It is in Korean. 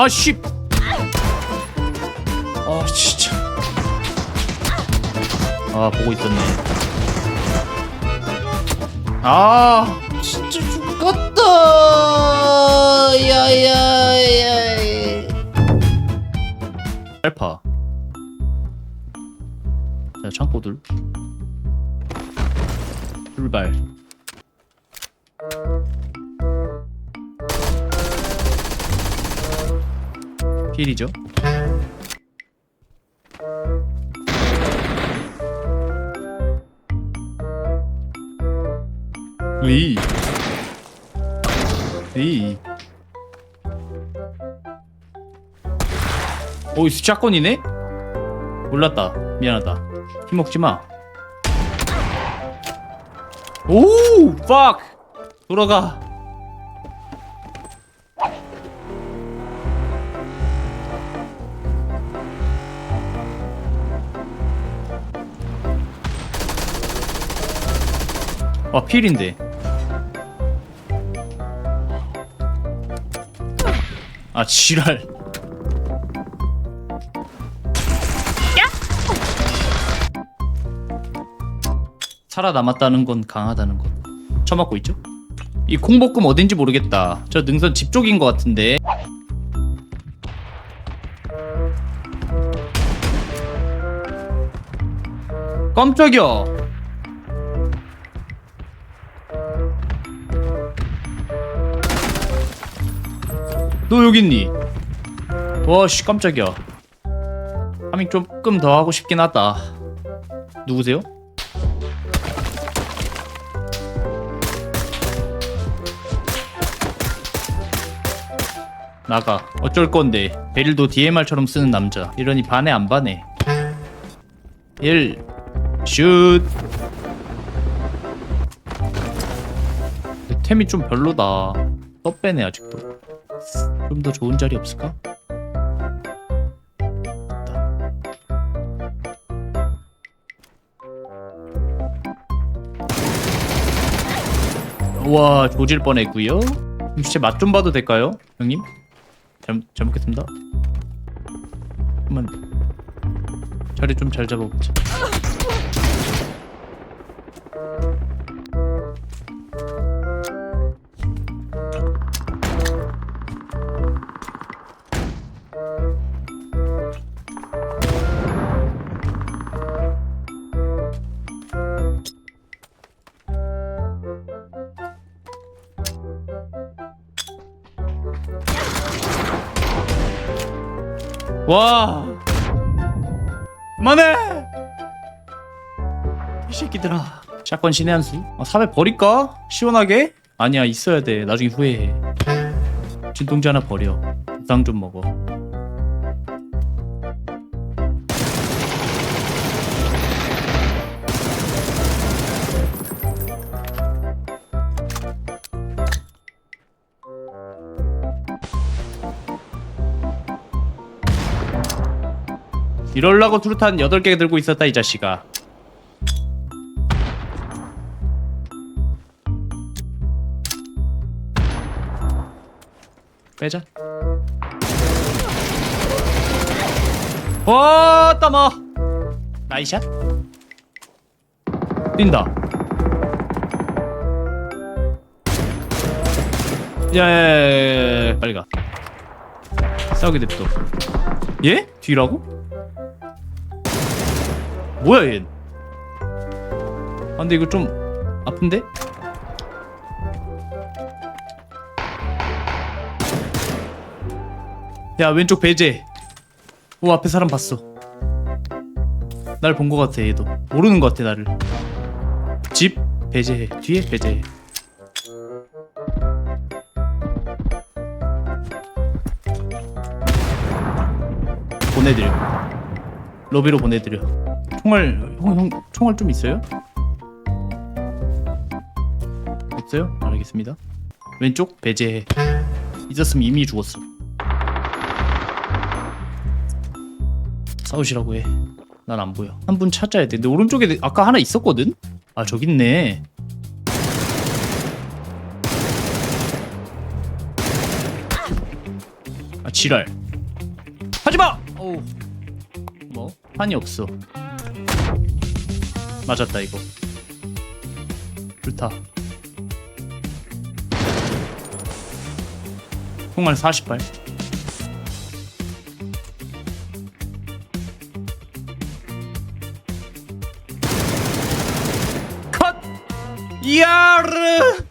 아 씨. 아 진짜. 아 보고 있었네. 아. 진짜 죽겠다. 야야야. 알파. 자 창고들. 출발 필이죠 위. 위. 오, 샷건이네? 몰랐다. 미안하다. 힘 먹지 마. 오! 팍! 돌아가. 아, 필인데. 아, 지랄. 살아남았다는 건 강하다는 것. 처맞고 있죠? 이 공복금 어딘지 모르겠다. 저 능선 집 쪽인 것 같은데. 깜짝이야. 너 여기 있니? 와씨 깜짝이야. 파밍 조금 더 하고 싶긴 하다. 누구세요? 나가 어쩔 건데 베릴도 DMR처럼 쓰는 남자 이러니 반해 안 반해 1 슛 템이 좀 별로다 떡 빼네 아직도 좀 더 좋은 자리 없을까? 와 조질 뻔했고요 혹시 맛좀 봐도 될까요 형님? 잘, 잘 먹겠습니다 잠깐만 자리 좀 잘 잡아보자 와. 그만해. 이 새끼들아. 샷건 신의 한수 아, 400 버릴까? 시원하게? 아니야 있어야 돼. 나중에 후회해. 진통제 하나 버려. 부상 좀 먹어 이럴라고 투르탄 8개 들고 있었다 이 자식아. 빼자. 와 따마 나이샷? 뛴다. 야야야야 빨리 가. 싸우게 냅둬 얘? 뒤라고? 뭐야 얘? 아 근데 이거 좀 아픈데? 야 왼쪽 배제. 오 앞에 사람 봤어. 날본거 같아 얘도. 모르는 거 같아 나를. 집 배제해 뒤에 배제해 보내드려 로비로 보내드려. 총알 형, 형 총알 좀 있어요? 없어요? 알겠습니다. 왼쪽 배제해 있었으면 이미 죽었어. 싸우시라고 해 난 안 보여. 한 분 찾아야 돼. 근데 오른쪽에 아까 하나 있었거든? 아 저기 있네. 아 지랄 판이 없어 맞았다 이거 불타 총알 40발 컷! 야르!